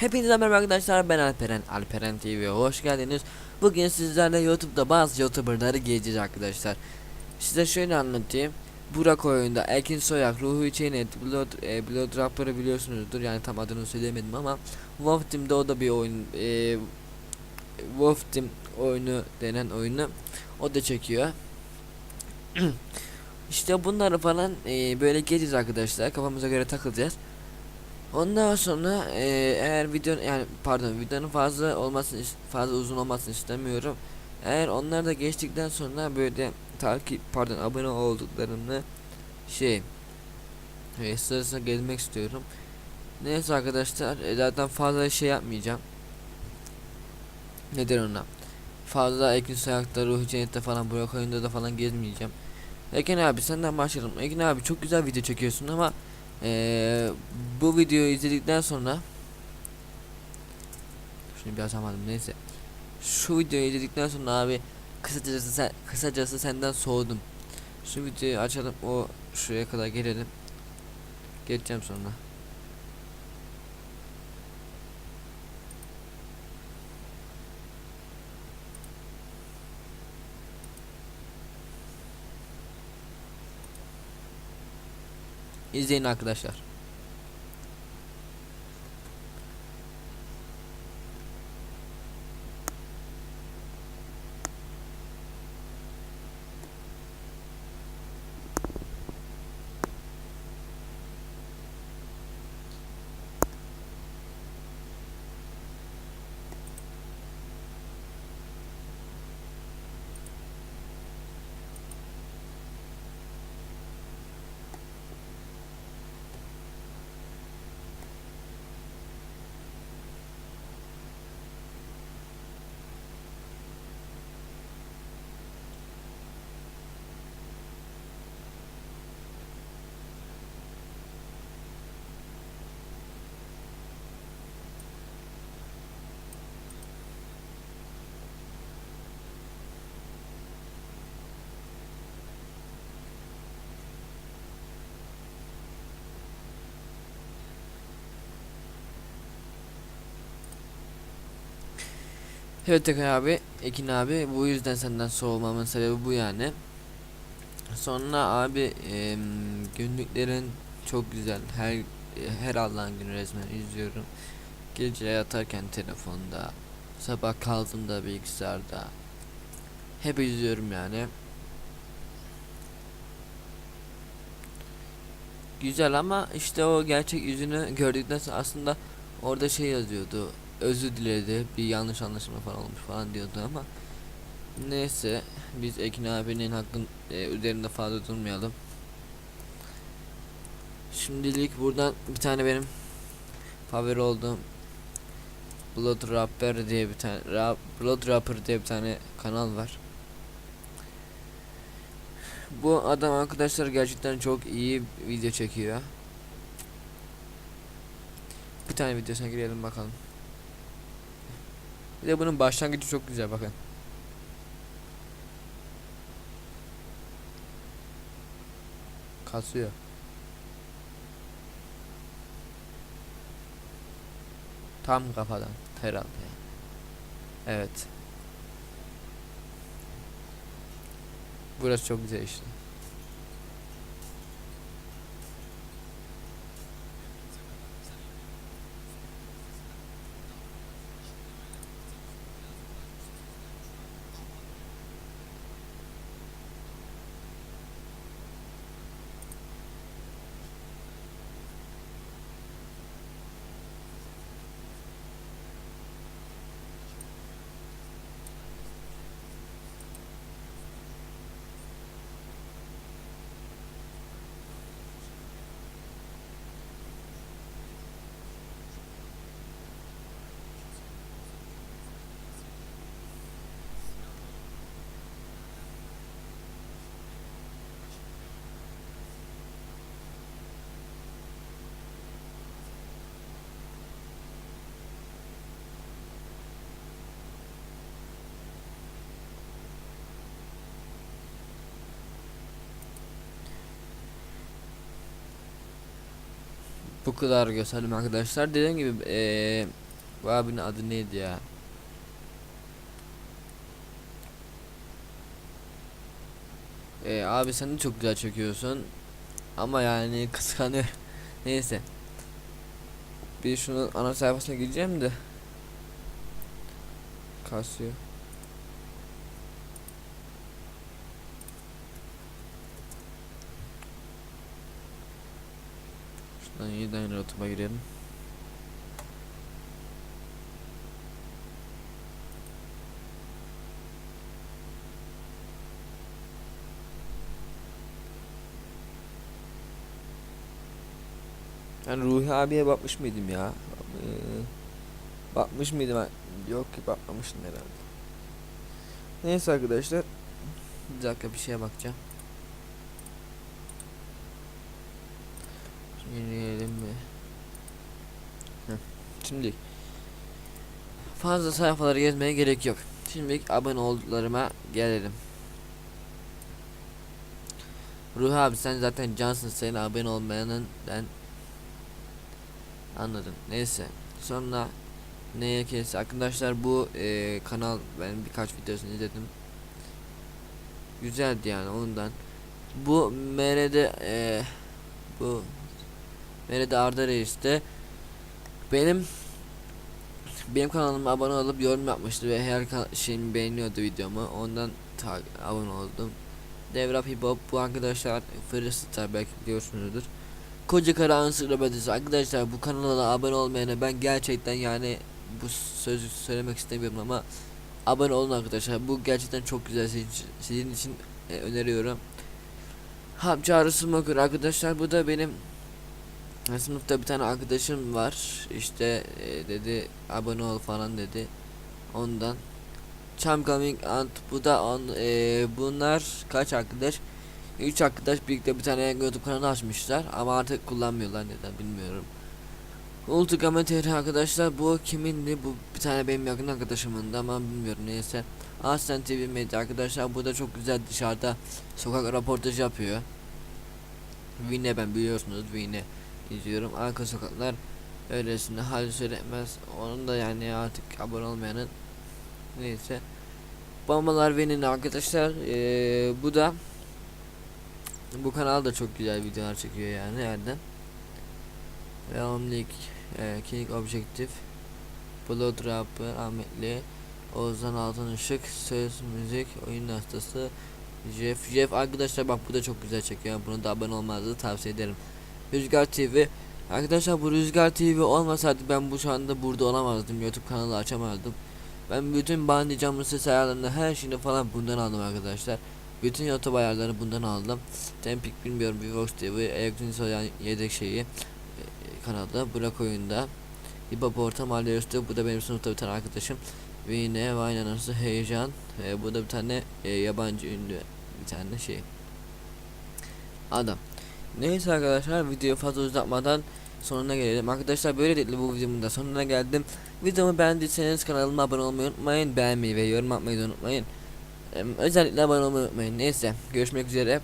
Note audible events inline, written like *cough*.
Hepinize merhaba arkadaşlar ben Alperen Alperen TV'ye hoş geldiniz. Bugün sizlerle YouTube'da bazı YouTuber'ları gezeceğiz arkadaşlar. Size şöyle anlatayım. Burak oyunda Ekin Soyak, Ruhu Çenet, Blood, e, Blood Rapper'ı biliyorsunuzdur. Yani tam adını söylemedim ama Wolf Team'de o da bir oyun e, Wolf Team oyunu denen oyunu o da çekiyor. *clears throat* İşte bunları falan e, böyle gezeceğiz arkadaşlar. Kafamıza göre takılacağız Ondan sonra e, eğer video yani pardon videonun fazla olmasını fazla uzun olmasını istemiyorum. Eğer onlar da geçtikten sonra böyle takip pardon abone olduklarını şey e, sırasına gezmek istiyorum. Neyse arkadaşlar e, zaten fazla şey yapmayacağım. Nedir ona? Fazla Ekin Sayak'ta, Ruhi Cennet'te falan Burak oyunda da falan gezmeyeceğim. Ekin abi senden başlayalım. Ekin abi çok güzel video çekiyorsun ama ee, bu videoyu izledikten sonra Şunu biraz almadım neyse. Şu videoyu izledikten sonra abi Kısacası, sen, kısacası senden soğudum. Şu videoyu açalım o şuraya kadar gelelim. Geçeceğim sonra İzleyin arkadaşlar Evet Tekay abi, Ekin abi bu yüzden senden soğumamın sebebi bu yani. Sonra abi em, günlüklerin çok güzel. Her her Allah'ın günü resmen izliyorum. Gece yatarken telefonda, sabah kaldığımda bilgisayarda. Hep izliyorum yani. Güzel ama işte o gerçek yüzünü gördükten sonra aslında orada şey yazıyordu özür diledi bir yanlış anlaşılma falan olmuş falan diyordu ama neyse biz Ekin abinin hakkın e, üzerinde fazla durmayalım. Şimdilik buradan bir tane benim favori olduğum Blood Rapper diye bir tane Rap, Blood Rapper diye bir tane kanal var. Bu adam arkadaşlar gerçekten çok iyi video çekiyor. Bir tane videosuna girelim bakalım bir de bunun başlangıcı çok güzel bakın. Kasıyor. Tam kafadan herhalde. Evet. Burası çok güzel işte. Bu kadar gösterdim arkadaşlar. Dediğim gibi eee Bu abinin adı neydi ya? Ee, abi sen de çok güzel çekiyorsun. Ama yani *laughs* kıskanıyor. Neyse. Bir şunun ana sayfasına gireceğim de. Kasıyor. Şuradan yeniden YouTube'a girelim. Ben Ruhi abiye bakmış mıydım ya? Ee, bakmış mıydım? Yok ki bakmamıştım herhalde. Neyse arkadaşlar. Bir dakika bir şeye bakacağım. Yenileyelim mi? Şimdi fazla sayfaları gezmeye gerek yok. Şimdi abone olduklarıma gelelim. Ruhi abi sen zaten cansın senin abone olmayanın ben Anladım. Neyse. Sonra neye kes arkadaşlar bu e, kanal ben birkaç videosunu izledim. Güzeldi yani ondan. Bu MR'de e, bu MR'de Arda Reis'te benim benim kanalıma abone olup yorum yapmıştı ve her şeyimi beğeniyordu videomu. Ondan abone oldum. Devrap Hip Hop bu arkadaşlar Freestar belki biliyorsunuzdur. Koca Kara Ansiklopedisi arkadaşlar bu kanala abone olmayana ben gerçekten yani bu sözü söylemek istemiyorum ama abone olun arkadaşlar bu gerçekten çok güzel sizin sizin için e, öneriyorum. Hap çağrısı Smoker arkadaşlar bu da benim sınıfta bir tane arkadaşım var işte e, dedi abone ol falan dedi ondan Cham Coming and bu da on, e, bunlar kaç arkadaş 3 arkadaş birlikte bir tane YouTube kanalı açmışlar ama artık kullanmıyorlar neden bilmiyorum. Ultigame TR arkadaşlar bu kimindi bu bir tane benim yakın arkadaşımın da ama bilmiyorum neyse. Aslen TV Medya arkadaşlar bu da çok güzel dışarıda sokak röportajı yapıyor. Vine ben biliyorsunuz Vine izliyorum arka sokaklar öylesine hal söylemez onun da yani artık abone olmayanın neyse. Bombalar Vine'in arkadaşlar ee, bu da bu kanal da çok güzel videolar çekiyor yani nereden? Realmlik, e, King Objective, Blood Rapper, Ahmetli, Ozan Altın Işık, Söz Müzik, Oyun Hastası, Jeff. Jeff arkadaşlar bak bu da çok güzel çekiyor. Bunu da abone olmanızı tavsiye ederim. Rüzgar TV. Arkadaşlar bu Rüzgar TV olmasaydı ben bu şu anda burada olamazdım. YouTube kanalı açamazdım. Ben bütün bandicamın ses ayarlarını her şeyini falan bundan aldım arkadaşlar. Bütün YouTube ayarlarını bundan aldım. Tempik bilmiyorum Vivox TV, Elektronik yani yedek şeyi e, kanalda Burak oyunda. İBA Porta Mahalle Üstü bu da benim sınıfta bir tane arkadaşım. Ve yine Vine Anası Heyecan. E, bu da bir tane e, yabancı ünlü bir tane şey. Adam. Neyse arkadaşlar videoyu fazla uzatmadan sonuna gelelim. Arkadaşlar böyle değil bu videomun da sonuna geldim. Videomu beğendiyseniz kanalıma abone olmayı unutmayın. Beğenmeyi ve yorum atmayı unutmayın. Özellikle abone olmayı unutmayın. Neyse görüşmek üzere.